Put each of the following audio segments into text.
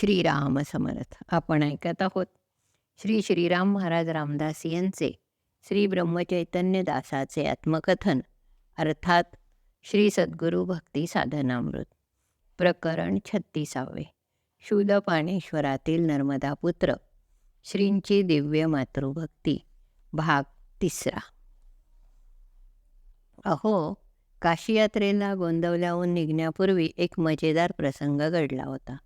श्रीराम समर्थ. आपण ऐकत आहोत. श्री श्रीराम महाराज रामदास यांचे श्री ब्रह्मचैतन्य दासाचे आत्मकथन. अर्थात श्री सद्गुरू भक्ती साधनामृत. प्रकरण छत्तीसावे. शूलपाणेश्वरातील पाणेश्वरातील नर्मदापुत्र श्रींची दिव्य मातृभक्ती. भाग तिसरा. अहो काशी यात्रेला गोंदवल्याहून निघण्यापूर्वी एक मजेदार प्रसंग घडला होता.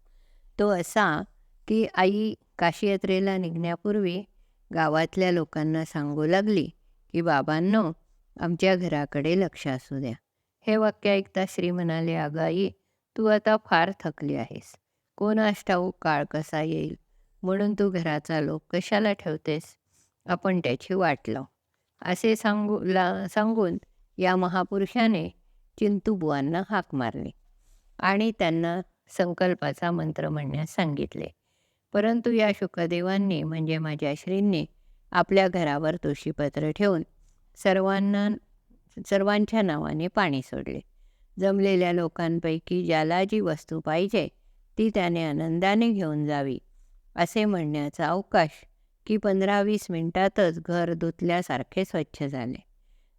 तो असा की आई काशीयात्रेला निघण्यापूर्वी गावातल्या लोकांना सांगू लागली की बाबांनो आमच्या घराकडे लक्ष असू द्या. हे वाक्य ऐकता श्री म्हणाले अगं आई तू आता फार थकली आहेस. कोण ठाऊक काळ कसा येईल? म्हणून तू घराचा लोक कशाला ठेवतेस? आपण त्याची वाट लाव. असे सांगू ला सांगून या महापुरुषाने चिंतूबुवांना हाक मारली. आणि त्यांना संकल्पाचा मंत्र म्हणण्यास सांगितले. परंतु या शुकदेवांनी म्हणजे माझ्या श्रींनी आपल्या घरावर तुळशीपत्र ठेवून सर्वांना सर्वांच्या नावाने पाणी सोडले. जमलेल्या लोकांपैकी ज्याला जी वस्तू पाहिजे ती त्याने आनंदाने घेऊन जावी असे म्हणण्याचा अवकाश की पंधरा वीस मिनिटातच घर धुतल्यासारखे स्वच्छ झाले.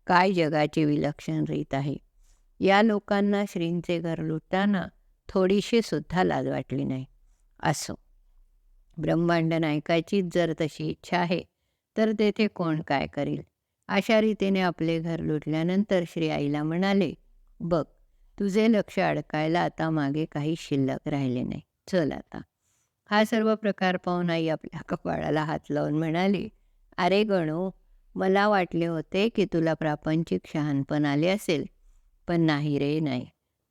काय जगाची विलक्षण रीत आहे. या लोकांना श्रींचे घर लुटताना थोडीशी सुद्धा लाज वाटली नाही. असो. ब्रह्मांड नायकाचीच जर तशी इच्छा आहे तर तेथे कोण काय करील? अशा रीतीने आपले घर लुटल्यानंतर श्री आईला म्हणाले बघ तुझे लक्ष अडकायला आता मागे काही शिल्लक राहिले नाही. चल आता. हा सर्व प्रकार पाहून आई आपल्या कपाळाला हात लावून म्हणाली अरे गणू मला वाटले होते की तुला प्रापंचिक शहाणपण आले असेल पण नाही रे नाही.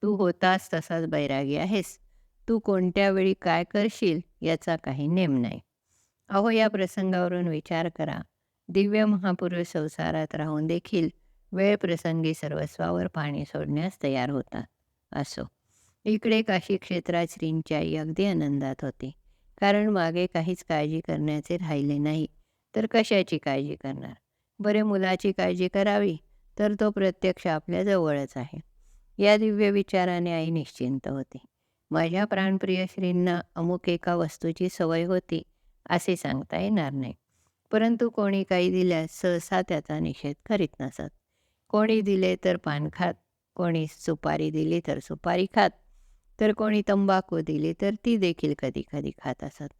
तू होतास तसाच बैरागी आहेस. तू कोणत्या वेळी काय करशील याचा काही नेम नाही. अहो या प्रसंगावरून विचार करा. दिव्य महापुरुष संसारात राहून देखील वेळ प्रसंगी सर्वस्वावर पाणी सोडण्यास तयार होतात. असो. इकडे काशी क्षेत्रात श्रींची आई अगदी आनंदात होती. कारण मागे काहीच काळजी करण्याचे राहिले नाही. तर कशाची काळजी करणार? बरे मुलाची काळजी करावी तर तो प्रत्यक्ष आपल्या जवळच आहे. या दिव्य विचाराने आई निश्चिंत होती. माझ्या प्राणप्रिय श्रींना अमुक एका वस्तूची सवय होती असे सांगता येणार नाही. परंतु कोणी काही दिल्यास सहसा त्याचा निषेध करीत नसत. कोणी दिले तर पान खात कोणी सुपारी दिली तर सुपारी खात तर कोणी तंबाखू दिली तर ती देखील कधी कधी खात असत.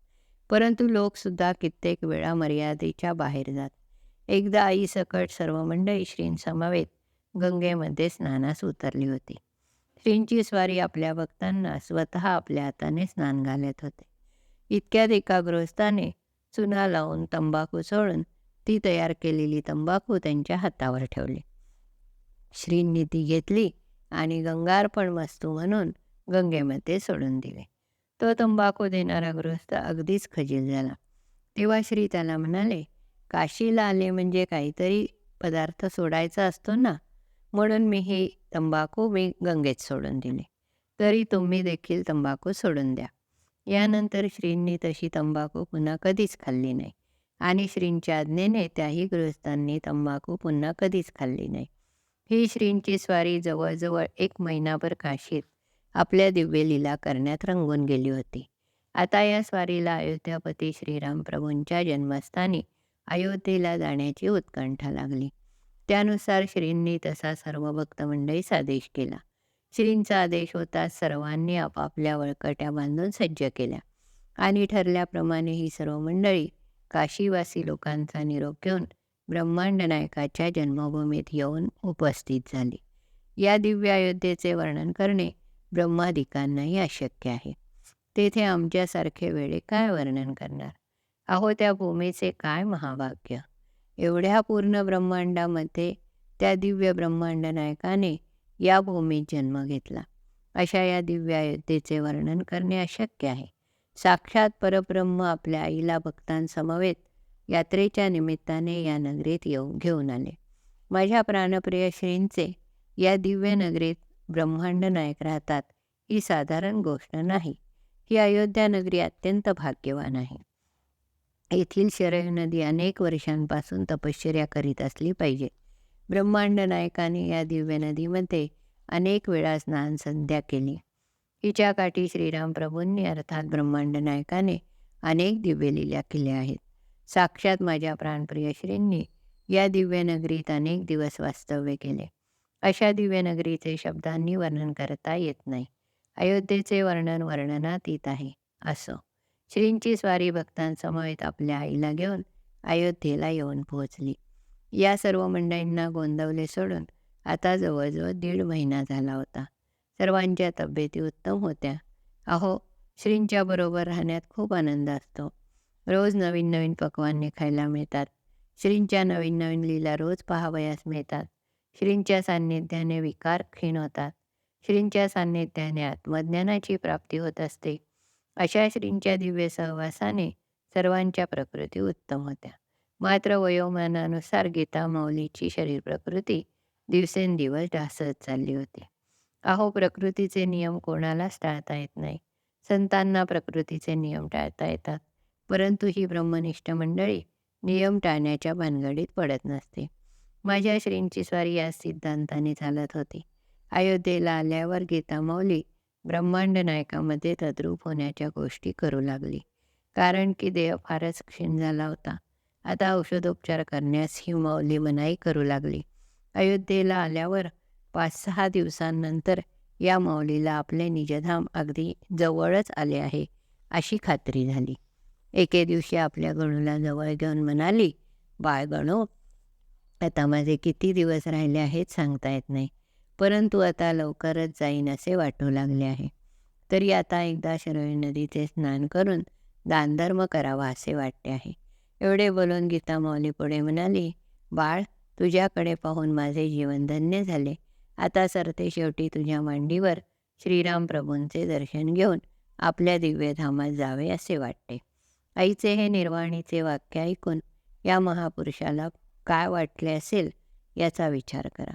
परंतु लोकसुद्धा कित्येक वेळा मर्यादेच्या बाहेर जात. एकदा आई सकट सर्व मंडळी श्रींसमवेत. गंगेमध्ये स्नानास उतरली होती. श्रींची स्वारी आपल्या भक्तांना स्वतः आपल्या हाताने स्नान घालत होते. इतक्यात एका गृहस्थाने चुना लावून तंबाखू सोडून ती तयार केलेली तंबाखू त्यांच्या हातावर ठेवली. श्रींनी ती घेतली आणि गंगार्पण वस्तू म्हणून गंगेमध्ये सोडून दिले. तो तंबाखू देणारा गृहस्थ अगदीच खजील झाला. तेव्हा श्री त्याला म्हणाले काशीला आले म्हणजे काहीतरी पदार्थ सोडायचा असतो ना म्हणून मी ही तंबाखू मी गंगेत सोडून दिले. तरी तुम्ही देखील तंबाखू सोडून द्या. यानंतर श्रींनी तशी तंबाखू पुन्हा कधीच खाल्ली नाही. आणि श्रींच्या आज्ञेने त्याही गृहस्थांनी तंबाखू पुन्हा कधीच खाल्ली नाही. ही श्रींची स्वारी जवळजवळ एक महिनाभर काशीत आपल्या दिव्य लीला करण्यात रंगून गेली होती. आता या स्वारीला अयोध्यापती श्रीराम प्रभूंच्या जन्मस्थानी अयोध्येला जाण्याची उत्कंठा लागली. त्यानुसार श्रींनी तसा सर्व भक्तमंडळीस आदेश केला. श्रींचा आदेश होता सर्वांनी आपापल्या वळकट्या बांधून सज्ज केल्या. आणि ठरल्याप्रमाणे ही सर्व मंडळी काशीवासी लोकांचा निरोप घेऊन ब्रह्मांड नायकाच्या जन्मभूमीत येऊन उपस्थित झाली. या दिव्य अयोध्येचे वर्णन करणे ब्रह्मादिकांनाही अशक्य आहे. तेथे आमच्यासारखे वेळे काय वर्णन करणार? अहो त्या भूमीचे काय महाभाग्य? एवढ्या पूर्ण ब्रह्मांडामध्ये त्या दिव्य ब्रह्मांड नायकाने या भूमीत जन्म घेतला. अशा या दिव्य अयोध्येचे वर्णन करणे अशक्य आहे. साक्षात परब्रह्म आपल्या आईला भक्तांसमवेत यात्रेच्या निमित्ताने या नगरीत येऊन घेऊन आले. माझ्या प्राणप्रिय श्रींचे या दिव्य नगरीत ब्रह्मांड नायक राहतात ही साधारण गोष्ट नाही. ही अयोध्या नगरी अत्यंत भाग्यवान आहे. येथील शरय नदी अनेक वर्षांपासून तपश्चर्या करीत असली पाहिजे. ब्रह्मांड नायकाने या दिव्य नदीमध्ये अनेक वेळा स्नान संध्या केली. हिच्या काठी श्रीराम प्रभूंनी अर्थात ब्रह्मांड नायकाने अनेक दिव्य लिल्या केल्या आहेत. साक्षात माझ्या प्राणप्रिय श्रींनी या दिव्यनगरीत अनेक दिवस वास्तव्य केले. अशा दिव्यनगरीचे शब्दांनी वर्णन करता येत नाही. अयोध्येचे वर्णन वर्णनात येत आहे असं श्रींची स्वारी भक्तांसमवेत आपल्या आईला घेऊन अयोध्येला येऊन पोहोचली. या सर्व मंडळींना गोंदवले सोडून आता जवळजवळ दीड महिना झाला होता. सर्वांच्या तब्येती उत्तम होत्या. अहो श्रींच्या बरोबर राहण्यात खूप आनंद असतो. रोज नवीन नवीन पक्वान्ने खायला मिळतात. श्रींच्या नवीन नवीन लीला रोज पाहावयास मिळतात. श्रींच्या सान्निध्याने विकार क्षीण होतात. श्रींच्या सान्निध्याने आत्मज्ञानाची प्राप्ती होत असते. अशा श्रींच्या दिव्य सहवासाने सर्वांच्या प्रकृती उत्तम होत्या. मात्र वयोमानानुसार गीता माऊलीची शरीर प्रकृती दिवसेंदिवस ढासत चालली होती. अहो प्रकृतीचे नियम कोणालाच टाळता येत नाही. संतांना प्रकृतीचे नियम टाळता येतात. परंतु ही ब्रह्मनिष्ठ मंडळी नियम टाळण्याच्या भानगडीत पडत नसते. माझ्या श्रींची स्वारी या सिद्धांताने चालत होती. अयोध्येला आल्यावर गीता माऊली ब्रह्मांड नायकामध्ये तद्रूप होण्याच्या गोष्टी करू लागली. कारण की देह फारच क्षीण झाला होता. आता औषधोपचार करण्यास ही माऊली मनाई करू लागली. अयोध्येला आल्यावर पाच सहा दिवसांनंतर या माऊलीला आपले निजधाम अगदी जवळच आले आहे अशी खात्री झाली. एके दिवशी आपल्या गणूला जवळ घेऊन म्हणाली बाळ गणू आता माझे किती दिवस राहिले आहेत सांगता येत नाही. परंतु आता लवकरच जाईन असे वाटू लागले आहे. तरी आता एकदा शरयू नदीचे स्नान करून दानधर्म करावा असे वाटते आहे. एवढे बोलून गीता माऊली पुढे म्हणाली बाळ तुझ्याकडे पाहून माझे जीवन धन्य झाले. आता सरते शेवटी तुझ्या मांडीवर श्रीराम प्रभूंचे दर्शन घेऊन आपल्या दिव्यधामात जावे असे वाटते. आईचे हे निर्वाणीचे वाक्य ऐकून या महापुरुषाला काय वाटले असेल याचा विचार करा.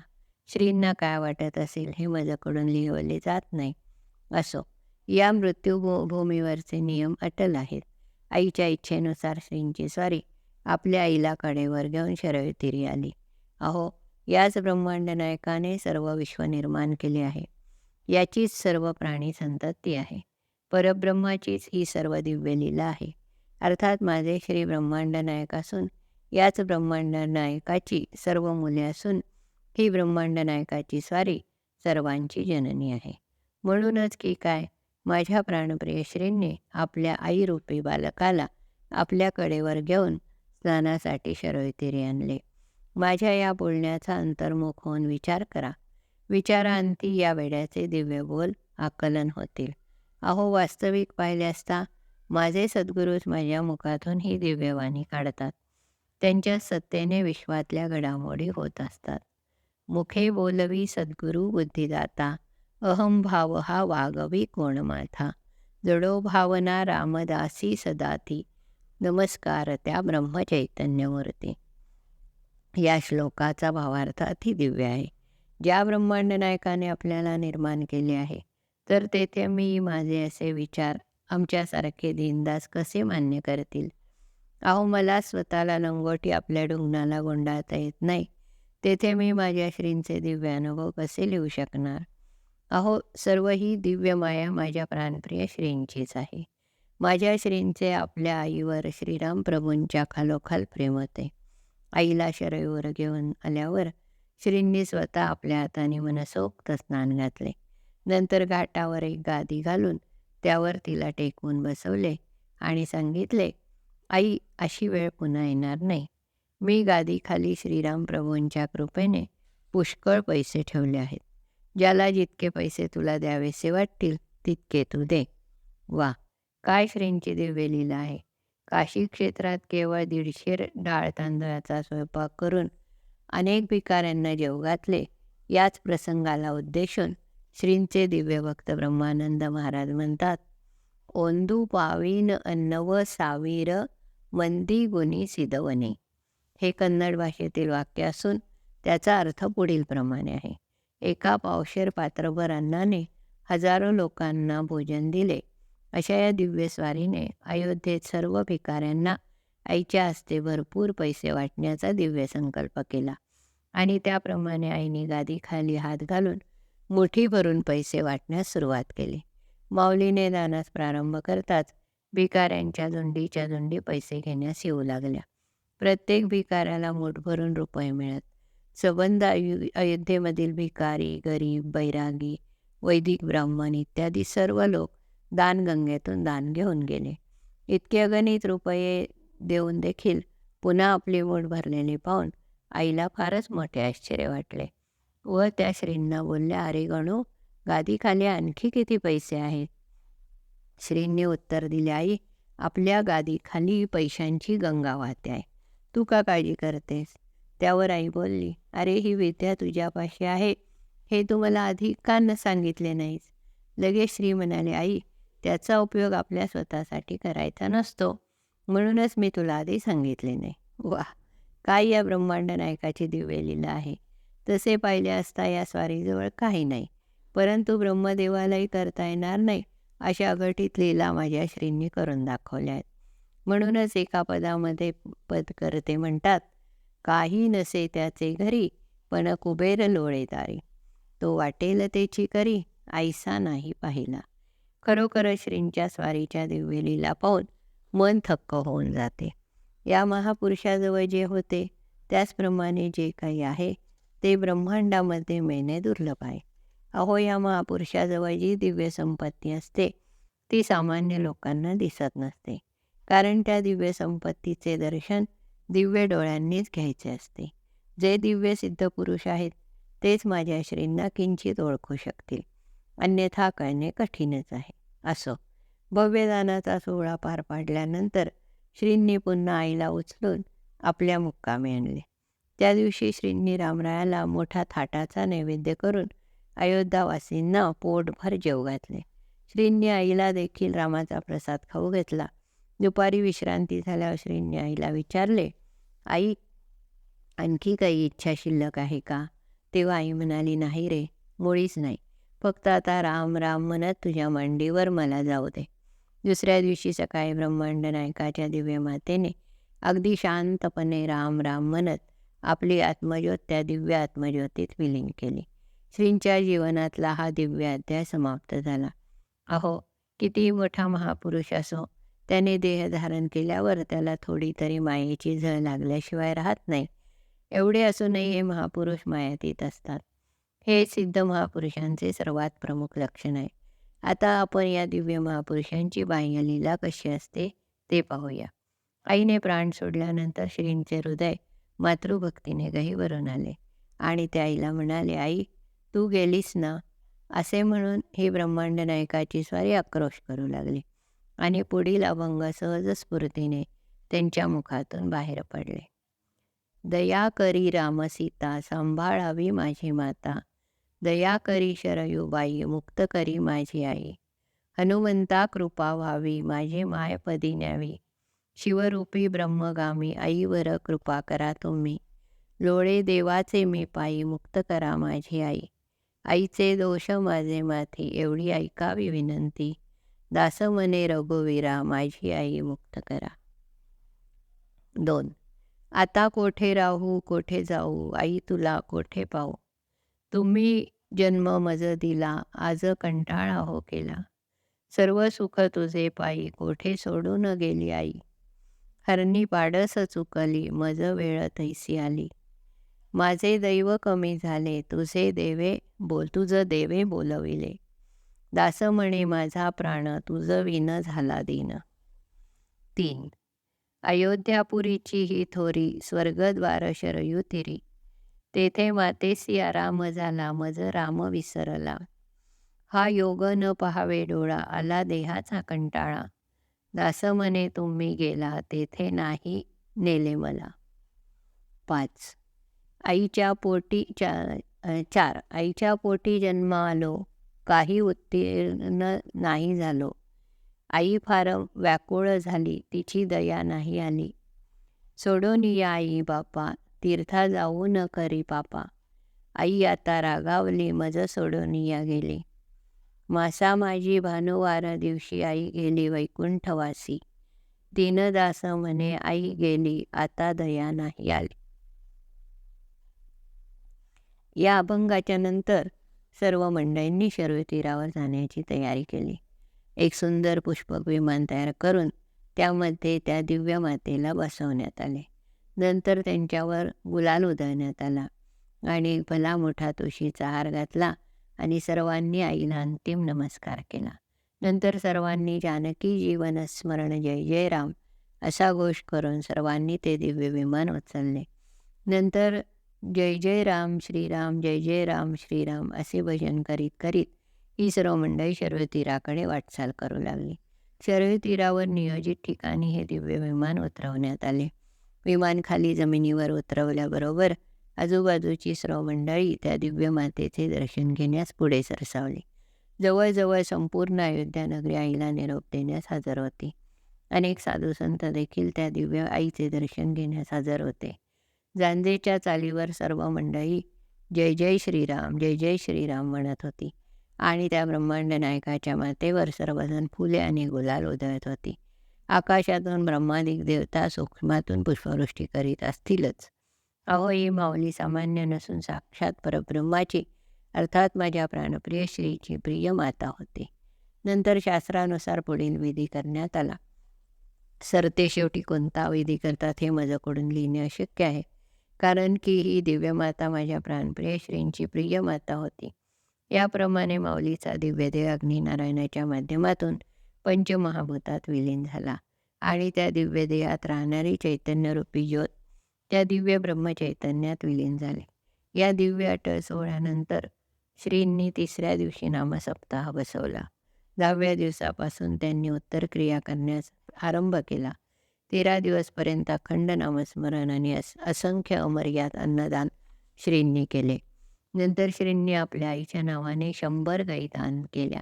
श्रींना काय वाटत असेल हे माझ्याकडून लिहिवले जात नाही. असो या मृत्यू भूमीवरचे नियम अटल आहेत. आईच्या इच्छेनुसार श्रींची स्वारी आपल्या आईला कडेवर घेऊन शरवेतीरी आली. अहो याच ब्रह्मांड नायकाने सर्व विश्व निर्माण केले आहे. याचीच सर्व प्राणी संतती आहे. परब्रह्माचीच ही सर्व दिव्य लीला आहे. अर्थात माझे श्री ब्रह्मांड नायक असून याच ब्रह्मांड नायकाची सर्व मुले असून ही ब्रह्मांड नायकाची स्वारी सर्वांची जननी आहे. म्हणूनच की काय माझ्या प्राणप्रिय श्रींनी आपल्या आईरूपी बालकाला आपल्या कडेवर घेऊन स्नानासाठी शरवतीरी आणले. माझ्या या बोलण्याचा अंतर्मुख होऊन विचार करा. विचारांती या वेड्याचे दिव्य बोल आकलन होतील. अहो वास्तविक पाहिले असता माझे सद्गुरूच माझ्या मुखातून ही दिव्यवाणी काढतात. त्यांच्या सत्तेने विश्वातल्या घडामोडी होत असतात. मुखे बोलवी सद्गुरू बुद्धिदाता अहम भाव हा वागवी कोण माथा जडो भावना रामदासी सदाती नमस्कार त्या ब्रह्मचैतन्यमूर्ती. या श्लोकाचा भावार्थ अति दिव्य आहे. ज्या ब्रह्मांड नायकाने आपल्याला निर्माण केले आहे तर तेथे मी माझे असे विचार आमच्यासारखे दिनदास कसे मान्य करतील? अहो मला स्वतःला लंगोटी आपल्या डुंगणाला गोंडाळता येत नाही. तेथे मी माझ्या श्रींचे दिव्य अनुभव कसे लिहू शकणार? अहो सर्व ही दिव्य माया माझ्या प्राणप्रिय श्रींचीच आहे. माझ्या श्रींचे आपल्या आईवर श्रीराम प्रभूंच्या खालोखाल प्रेम होते. आईला शरयूवर घेऊन आल्यावर श्रींनी स्वतः आपल्या हाताने मनसोक्त स्नान घातले. नंतर घाटावर एक गादी घालून त्यावर तिला टेकवून बसवले आणि सांगितले आई अशी वेळ पुन्हा येणार नाही. मी गादीखाली श्रीराम प्रभूंच्या कृपेने पुष्कळ पैसे ठेवले आहेत. ज्याला जितके पैसे तुला द्यावेसे वाटतील तितके तू दे. वा काय श्रींची दिव्य लीला आहे. काशी क्षेत्रात केवळ दीडशे डाळ तांदळाचा स्वयंपाक करून अनेक भिकाऱ्यांना जेव घातले याच प्रसंगाला उद्देशून श्रींचे दिव्य भक्त ब्रह्मानंद महाराज म्हणतात ओंदू पावीन अन्नव सावीर मंदी गुणी सिदवने. हे कन्नड भाषेतील वाक्य असून त्याचा अर्थ पुढीलप्रमाणे आहे. एका पावशेर पात्रभर अन्नाने हजारो लोकांना भोजन दिले. अशा या दिव्य स्वारीने अयोध्येत सर्व भिकाऱ्यांना आईच्या हस्ते भरपूर पैसे वाटण्याचा दिव्य संकल्प केला. आणि त्याप्रमाणे आईने गादीखाली हात घालून मुठी भरून पैसे वाटण्यास सुरुवात केली. माऊलीने दानास प्रारंभ करताच भिकाऱ्यांच्या झुंडीच्या झुंडी पैसे घेण्यास येऊ लागल्या. प्रत्येक भिकाऱ्याला मोठभरून रुपये मिळत. सबंध अयु अयोध्येमधील भिकारी गरीब बैरागी वैदिक ब्राह्मण इत्यादी सर्व लोक दानगंगेतून दान घेऊन गेले. इतके अगणित रुपये देऊन देखील पुन्हा आपली मोठ भरलेली पाहून आईला फारच मोठे आश्चर्य वाटले. व त्या श्रींना बोलल्या अरे गणू गादीखाली आणखी किती पैसे आहेत? श्रींनी उत्तर दिले आई आपल्या गादीखाली पैशांची गंगा वाहते आहे. तू का काळजी करतेस? त्यावर आई बोलली अरे ही विद्या तुझ्यापाशी आहे. हे तू मला आधी का न सांगितले नाहीस? लगेच श्री म्हणाले आई त्याचा उपयोग आपल्या स्वतःसाठी करायचा नसतो. म्हणूनच मी तुला आधी सांगितले नाही. वा काय या ब्रह्मांड नायकाची दिव्य लिला आहे? तसे पाहिले असता या स्वारीजवळ काही नाही. परंतु ब्रह्मदेवालाही करता येणार नाही अशा अघटित लीला माझ्या श्रींनी करून दाखवल्या आहेत म्हणूनच एका पदामध्ये पद करते म्हणतात काही नसे त्याचे घरी पण कुबेर लोळे दारी. तो वाटेल तेची करी आईसा नाही पाहिला. खरोखर श्रींच्या स्वारीच्या दिव्य लीला पाहून मन थक्क होऊन जाते. या महापुरुषाजवळ जे होते त्याचप्रमाणे जे काही आहे ते ब्रह्मांडामध्ये मिळणे दुर्लभ आहे. अहो या महापुरुषाजवळ जी दिव्य संपत्ती असते ती सामान्य लोकांना दिसत नसते. कारण त्या दिव्य संपत्तीचे दर्शन दिव्य डोळ्यांनीच घ्यायचे असते. जे दिव्य सिद्ध पुरुष आहेत तेच माझ्या श्रींना किंचित ओळखू शकतील. अन्यथा कळणे कठीणच आहे. असो. भव्यदानाचा सोहळा पार पाडल्यानंतर श्रींनी पुन्हा आईला उचलून आपल्या मुक्कामी आणले. त्या दिवशी श्रींनी रामरायाला मोठा थाटाचा नैवेद्य करून अयोध्यावासींना पोटभर जेव घातले. श्रींनी आईला देखील रामाचा प्रसाद खाऊ घेतला. दुपारी विश्रांती झाल्यावर श्रींनी आईला विचारले आई आणखी काही इच्छा शिल्लक आहे का? तेव्हा आई म्हणाली नाही रे मुळीच नाही. फक्त आता राम राम म्हणत तुझ्या मांडीवर मला जाऊ दे. दुसऱ्या दिवशी सकाळी ब्रह्मांड नायकाच्या दिव्य मातेने अगदी शांतपणे राम राम म्हणत आपली आत्मज्योत त्या दिव्य आत्मज्योतीत विलीन केली. श्रींच्या जीवनातला हा दिव्य अध्याय समाप्त झाला. अहो कितीही मोठा महापुरुष असो त्याने देह धारण केल्यावर त्याला थोडी तरी मायेची झळ लागल्याशिवाय राहत नाही. एवढे असूनही हे महापुरुष मायातीत असतात. हे सिद्ध महापुरुषांचे सर्वात प्रमुख लक्षण आहे. आता आपण या दिव्य महापुरुषांची बाह्यलीला कशी असते ते पाहूया. आईने प्राण सोडल्यानंतर श्रींचे हृदय मातृभक्तीने गहीवरून आले आणि त्या आईला म्हणाले आई तू गेलीस ना? असे म्हणून ही ब्रह्मांड नायकाची स्वारी आक्रोश करू लागली. आणि पुढील अभंग सहजस्फूर्तीने त्यांच्या मुखातून बाहेर पडले. दया करी रामसीता सांभाळावी माझी माता. दया करी शरयूबाई मुक्त करी माझी आई. हनुमंता कृपा व्हावी माझी मायपदी न्यावी. शिवरूपी ब्रह्मगामी आईवर कृपा करा तुम्ही. लोळे देवाचे मी पायी मुक्त करा माझी आई. आईचे दोष माझे माथी एवढी ऐकावी विनंती. दास मने रघुवीरा माझी आई मुक्त करा. दोन. आता कोठे राहू कोठे जाऊ आई तुला कोठे पाहू? तुम्ही जन्म मज दिला आज कंटाळा हो केला सर्व सुख तुझे पायी कोठे सोडून गेली आई? हरणी पाडस चुकली मज वेळ तैसी आली. माझे दैव कमी झाले तुझे देवे बोल तुझं देवे बोलविले. दास म्हणे माझा प्राण तुझ विन झाला दिन तीन. अयोध्यापुरीची ही थोरी स्वर्गद्वार शरयू तिरी तेथे मातेसी राम झाला मज राम विसरला. हा योग न पहावे डोळा आला देहाचा कंटाळा. दास म्हणे तुम्ही गेला तेथे नाही नेले मला. पाच. आईच्या पोटी चा चार. आईच्या पोटी जन्म आलो काही उत्तीर्ण नाही झालो. आई फार व्याकुळ झाली तिची दया नाही आली. सोडून या आई बापा तीर्था जाऊ न करी पापा. आई आता रागावली मज सोडून या गेली. मासा माझी भानुवार दिवशी आई गेली वैकुंठवासी. दीनदास म्हणे आई गेली आता दया नाही आली. या अभंगाच्या नंतर सर्व मंडळींनी शर्वतीरावर जाण्याची तयारी केली. एक सुंदर पुष्पक विमान तयार करून त्यामध्ये त्या दिव्य मातेला बसवण्यात आले. नंतर त्यांच्यावर गुलाल उधळण्यात आला आणि भला मोठा तुळशीचा हार घातला आणि सर्वांनी आईला अंतिम नमस्कार केला. नंतर सर्वांनी जानकी जीवन स्मरण जय जय राम असा घोष करून सर्वांनी ते दिव्य विमान उचलले. नंतर जय जय राम श्रीराम जय जय राम श्रीराम असे भजन करीत करीत ही सर्व मंडळी शर्वतीराकडे वाटचाल करू लागली. शर्वतीरावर नियोजित ठिकाणी हे दिव्य विमान उतरवण्यात आले. विमान खाली जमिनीवर उतरवल्याबरोबर आजूबाजूची सर्व मंडळी त्या दिव्य मातेचे दर्शन घेण्यास पुढे सरसावली. जवळजवळ संपूर्ण अयोध्या नगरी आईला निरोप देण्यास हजर होती. अनेक साधू संत देखील त्या दिव्य आईचे दर्शन घेण्यास हजर होते. जांजेच्या चालीवर सर्व मंडळी जय जय श्रीराम जय जय श्रीराम म्हणत होती. आणि त्या ब्रह्मांड नायकाच्या मातेवर सर्वजण फुले आणि गुलाल उधळत होती. आकाशातून ब्रह्मादिक देवता सूक्ष्मातून पुष्पवृष्टी करीत असतीलच. अहो ही माऊली सामान्य नसून साक्षात परब्रह्माची अर्थात माझ्या प्राणप्रिय श्रीची प्रिय माता होती. नंतर शास्त्रानुसार पुढील विधी करण्यात आला. सरते शेवटी कोणता विधी करतात हे माझ्याकडून लिहिणे अशक्य आहे. कारण की ही दिव्यमाता माझ्या प्राणप्रिय श्रींची प्रिय माता होती. याप्रमाणे माऊलीचा दिव्यदेव अग्निनारायणाच्या माध्यमातून पंचमहाभूतात विलीन झाला आणि त्या दिव्यदेहात राहणारी चैतन्यरूपी ज्योत त्या दिव्य ब्रह्मचैतन्यात विलीन झाले. या दिव्य अटळ सोहळ्यानंतर श्रींनी तिसऱ्या दिवशी नामसप्ताह बसवला. दहाव्या दिवसापासून त्यांनी उत्तर क्रिया करण्यास आरंभ केला. तेरा दिवसपर्यंत अखंड नामस्मरण आणि अस असंख्य अमर्याद अन्नदान श्रींनी केले. नंतर श्रींनी आपल्या आईच्या नावाने शंभर गाई दान केल्या.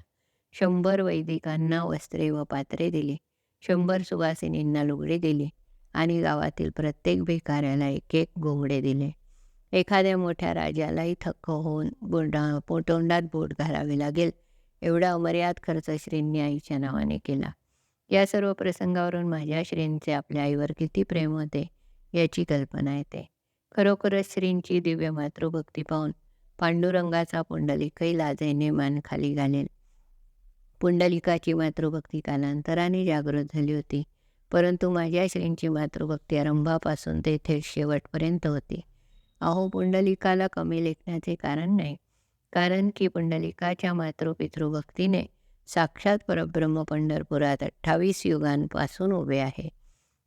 शंभर वैदिकांना वस्त्रे व पात्रे दिली. शंभर सुवासिनींना लुगडे दिली आणि गावातील प्रत्येक भिकाऱ्याला एक एक गोंगडे दिले. एखाद्या मोठ्या राजालाही थक्क होऊन बोडा पोटोंडात बोट घालावे लागेल एवढा अमर्याद खर्च श्रींनी आईच्या नावाने केला. या सर्व प्रसंगावरून माझ्या श्रींचे आपल्या आईवर किती प्रेम होते याची कल्पना येते. खरोखरच श्रींची दिव्य मातृभक्ती पाहून पांडुरंगाचा पुंडलिकही लाजेने मान खाली घालेल. पुंडलिकाची मातृभक्ती कालांतराने जागृत झाली होती परंतु माझ्या श्रींची मातृभक्ती आरंभापासून ते थेट शेवटपर्यंत होती. अहो पुंडलिकाला कमी लेखण्याचे कारण नाही कारण की पुंडलिकाच्या मातृपितृभक्तीने साक्षात परब्रह्म पंढरपुरात अठ्ठावीस युगांपासून उभे आहे.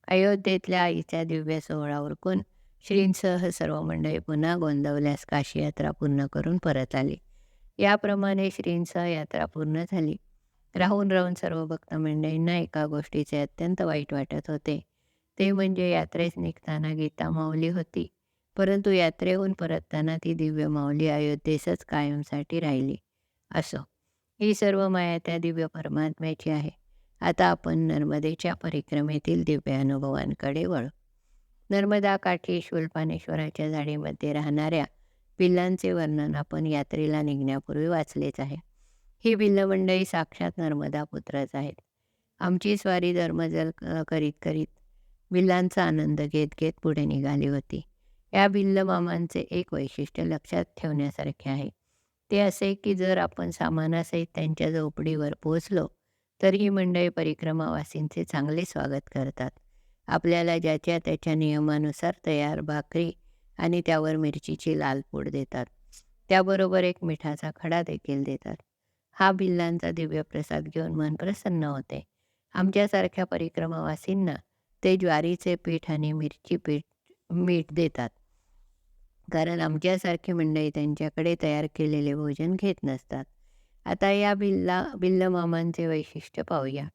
अयोध्येतल्या आईच्या दिव्य सोहळा उरकून श्रींसह सर्व मंडळी पुन्हा गोंदवल्यास काशी यात्रा पूर्ण करून परत आली. याप्रमाणे श्रींसह यात्रा पूर्ण झाली. राहून राहून सर्व भक्त मंडळींना एका गोष्टीचे अत्यंत वाईट वाटत होते. ते म्हणजे यात्रेस निघताना गीता माऊली होती. परंतु यात्रेहून परतताना ती दिव्य माऊली अयोध्येसच कायमसाठी राहिली. असो ही सर्व माया त्या दिव्य परमात्म्याची आहे. आता आपण नर्मदेच्या परिक्रमेतील दिव्य अनुभवांकडे वळू. नर्मदा काठी शुल्पानेश्वराच्या झाडीमध्ये राहणाऱ्या पिल्लांचे वर्णन आपण यात्रेला निघण्यापूर्वी वाचलेच आहे. ही पिल्लमंडळी साक्षात नर्मदा पुत्रच आहेत. आमची स्वारी धर्मजल करीत करीत बिल्लांचा आनंद घेत घेत पुढे निघाली होती. या बिल्ल मामांचे एक वैशिष्ट्य लक्षात ठेवण्यासारखे आहे. ते असे की जर आपण सामानासहित त्यांच्या झोपडीवर पोहोचलो तर ही मंडळी परिक्रमावासींचे चांगले स्वागत करतात. आपल्याला ज्याच्या त्याच्या नियमानुसार तयार भाकरी आणि त्यावर मिरचीची लाल पूड देतात. त्याबरोबर एक मिठाचा खडा देखील देतात. हा भिल्लांचा दिव्य प्रसाद घेऊन मन प्रसन्न होते. आमच्यासारख्या परिक्रमावासींना ते ज्वारीचे पीठ आणि मिरची पीठ मीठ देतात. कारण आमच्यासारखी मंडळी त्यांच्याकडे तयार केलेले भोजन घेत नसतात. आता या बिल्ला बिल्लमामांचे वैशिष्ट्य पाहूया.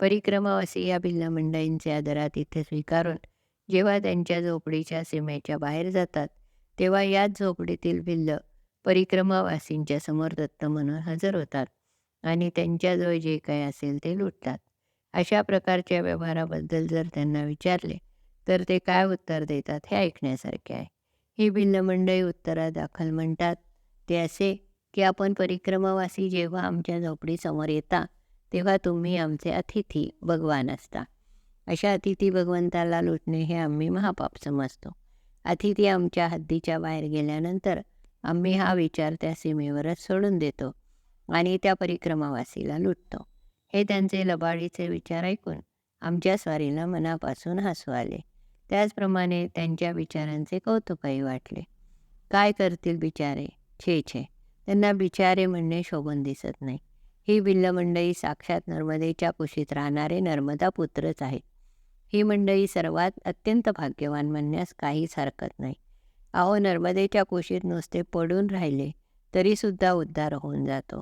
परिक्रमावासी या भिल्ल मंडळींचे आदरात इथे स्वीकारून जेव्हा त्यांच्या झोपडीच्या सीमेच्या बाहेर जातात तेव्हा याच झोपडीतील बिल्ल परिक्रमावासींच्या समोर दत्त म्हणून हजर होतात आणि त्यांच्याजवळ जे काही असेल ते लुटतात. अशा प्रकारच्या व्यवहाराबद्दल जर त्यांना विचारले तर ते काय उत्तर देतात हे ऐकण्यासारखे आहे. ही भिन्न मंडळी उत्तरादाखल म्हणतात. ते असे की आपण परिक्रमावासी जेव्हा आमच्या झोपडीसमोर येता तेव्हा तुम्ही आमचे अतिथी भगवान असता. अशा अतिथी भगवंताला लुटणे हे आम्ही महापाप समजतो. अतिथी आमच्या हद्दीच्या बाहेर गेल्यानंतर आम्ही हा विचार त्या सीमेवरच सोडून देतो आणि त्या परिक्रमावासीला लुटतो. हे त्यांचे लबाडीचे विचार ऐकून आमच्या स्वारीला मनापासून हसू आले. त्याचप्रमाणे त्यांच्या विचारांचे कौतुकही वाटले. काय करतील बिचारे? छे छे. त्यांना बिचारे म्हणणे शोभून दिसत नाही. ही भिल्ल मंडळी साक्षात नर्मदेच्या कुशीत राहणारे नर्मदा पुत्रच आहेत. ही मंडळी सर्वात अत्यंत भाग्यवान म्हणण्यास काहीच हरकत नाही. अहो नर्मदेच्या कुशीत नुसते पडून राहिले तरीसुद्धा उद्धार होऊन जातो.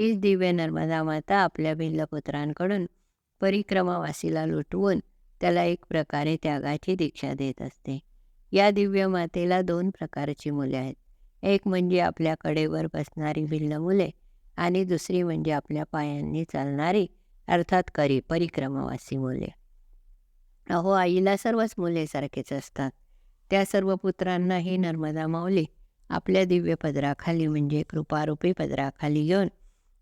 हीच दिव्य नर्मदा माता आपल्या भिल्लपुत्रांकडून परिक्रमावासीला लुटवून त्याला एक प्रकारे त्यागाची दीक्षा देत असते. या दिव्य मातेला दोन प्रकारची मुले आहेत. एक म्हणजे आपल्या कडेवर बसणारी भिल्ल मुले आणि दुसरी म्हणजे आपल्या पायांनी चालणारी अर्थात करी परिक्रमावासी मुले. अहो आईला सर्वच मुले सारखेच असतात. त्या सर्व पुत्रांनाही नर्मदा माऊली आपल्या दिव्य पदराखाली म्हणजे कृपारूपी पदराखाली घेऊन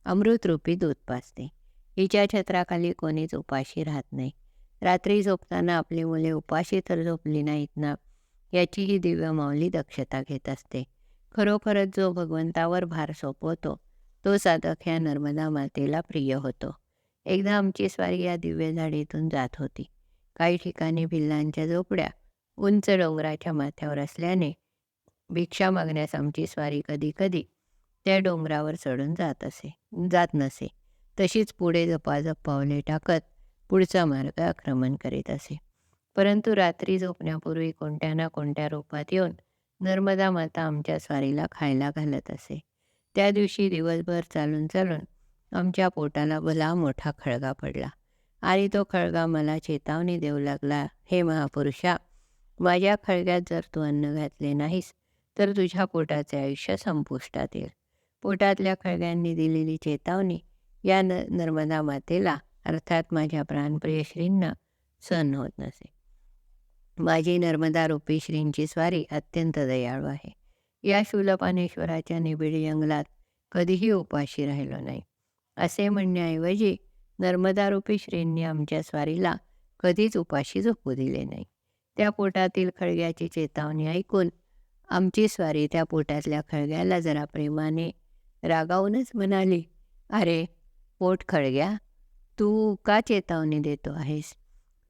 अमृतरूपी दूध पाजते हिच्या छत्राखाली कोणीच उपाशी राहत नाही. रात्री झोपताना आपली मुले उपाशी तर झोपली नाहीत ना? याची ही दिव्य माऊली दक्षता घेत असते. खरोखरच जो भगवंतावर भार सोपवतो तो साधक ह्या नर्मदा मातेला प्रिय होतो. एकदा आमची स्वारी या दिव्य झाडीतून जात होती. काही ठिकाणी भिल्लांच्या झोपड्या उंच डोंगराच्या माथ्यावर असल्याने भिक्षा मागण्यास आमची स्वारी कधी कधी त्या डोंगरावर चढून जात असे जात नसे. तशीच पुढे जपाजप पावले टाकत पुढचा मार्ग आक्रमण करीत असे. परंतु रात्री झोपण्यापूर्वी कोणत्या ना कोणत्या रूपात येऊन नर्मदा माता आमच्या स्वारीला खायला घालत असे. त्या दिवशी दिवसभर चालून चालून आमच्या पोटाला भला मोठा खळगा पडला. आणि तो खळगा मला चेतावणी देऊ लागला हे महापुरुषा माझ्या खळग्यात जर तू अन्न घातले नाहीस तर तुझ्या पोटाचे आयुष्य संपुष्टात येईल. पोटातल्या खळग्यांनी दिलेली चेतावणी या न नर्मदा मातेला अर्थात माझ्या प्राणप्रिय श्रींना सहन होत नसे. माझी नर्मदा रूपी श्रींची स्वारी अत्यंत दयाळू आहे. या शूलपानेश्वराच्या निबिड जंगलात कधीही उपाशी राहिलो नाही. असे म्हणण्याऐवजी नर्मदारूपी श्रींनी आमच्या स्वारीला कधीच उपाशी झोपू दिले नाही. त्या पोटातील खळग्याची चेतावणी ऐकून आमची स्वारी त्या पोटातल्या खळग्याला जरा प्रेमाने रागावूनच म्हणाली अरे पोट खळग्या तू का चेतावणी देतो आहेस?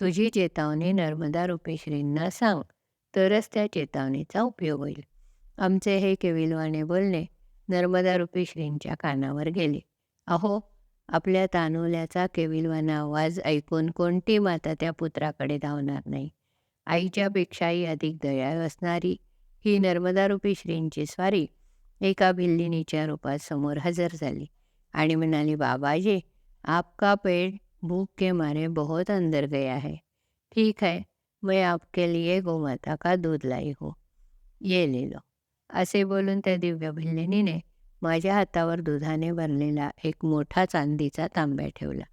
तुझी चेतावणी नर्मदा रूपी श्रींना सांग तरच त्या चेतावणीचा उपयोग होईल. आमचे हे केविलवाने बोलणे नर्मदा रूपी श्रींच्या कानावर गेले. अहो आपल्या तानोल्याचा केविलवाना आवाज ऐकून कोणती माता त्या पुत्राकडे धावणार नाही? आईच्यापेक्षाही अधिक दयाळ असणारी ही नर्मदारूपी श्रींची स्वारी एका भिल्लिनीच्या रूपात समोर हजर झाली आणि म्हणाली बाबाजी आपका पेट भूख के मारे बहुत अंदर गया है। ठीक है मैं आपके लिए गोमाता का दूध लाई हो। ये ले लो। असे बोलून त्या दिव्य भिल्लिनीने माझ्या हातावर दुधाने भरलेला एक मोठा चांदीचा तांब्या ठेवला.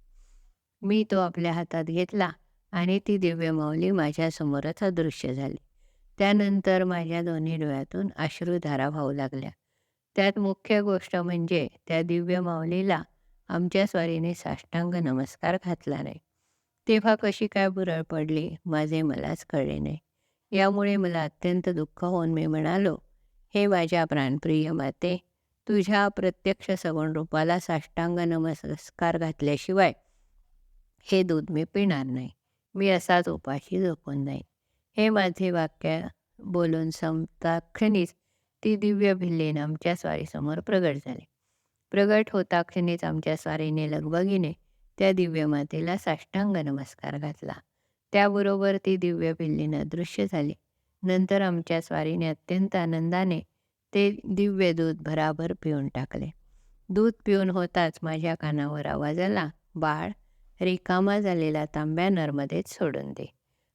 मी तो आपल्या हातात घेतला आणि ती दिव्य माऊली माझ्यासमोरच अदृश्य झाली. त्यानंतर माझ्या दोन्ही डोळ्यातून अश्रुधारा वाहू लागल्या. त्यात मुख्य गोष्ट म्हणजे त्या दिव्य माऊलीला आमच्या स्वारीने साष्टांग नमस्कार घातला नाही. तेव्हा कशी काय बुरळ पडली माझे मलाच कळले नाही. यामुळे मला अत्यंत दुःख होऊन मी म्हणालो हे माझ्या प्राणप्रिय माते तुझ्या प्रत्यक्ष सगुण रूपाला साष्टांग नमस्कार घातल्याशिवाय हे दूध मी पिणार नाही. मी असाच उपाशी झोपून जाईन. हे माझे वाक्य बोलून संपता क्षणीच ती दिव्य भिल्लेन आमच्या स्वारीसमोर प्रगट झाली. प्रगट होता क्षणीच आमच्या स्वारीने लगबगीने. त्या दिव्य मातेला साष्टांग नमस्कार घातला. त्याबरोबर ती दिव्य पिल्लीनं दृश्य झाली. नंतर आमच्या स्वारीने अत्यंत आनंदाने ते दिव्य दूध भराभर पिऊन टाकले. दूध पिऊन होताच माझ्या कानावर आवाज आला बाळ रिकामा झालेला तांब्या नर्मदेत सोडून दे.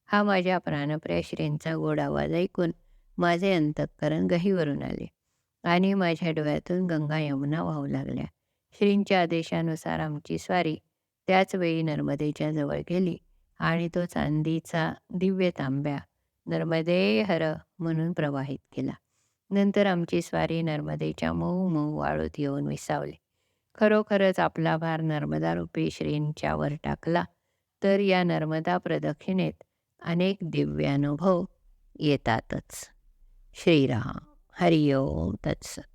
हा माझ्या प्राणप्रिय श्रींचा गोड आवाज ऐकून माझे अंतःकरण गहीवरून आले. आणि माझ्या डोळ्यातून गंगा यमुना वाहू लागल्या. श्रींच्या आदेशानुसार आमची स्वारी त्याच वेळी नर्मदेच्या जवळ गेली आणि तो चांदीचा दिव्य तांब्या नर्मदे हर म्हणून प्रवाहित केला. नंतर आमची स्वारी नर्मदेच्या मऊ मऊ वाळूत येऊन विसावली. खरोखरच आपला भार नर्मदा रूपी श्रींच्यावर टाकला तर या नर्मदा प्रदक्षिणेत अनेक दिव्यानुभव येतातच. श्रीराम. हरिओम तत्सत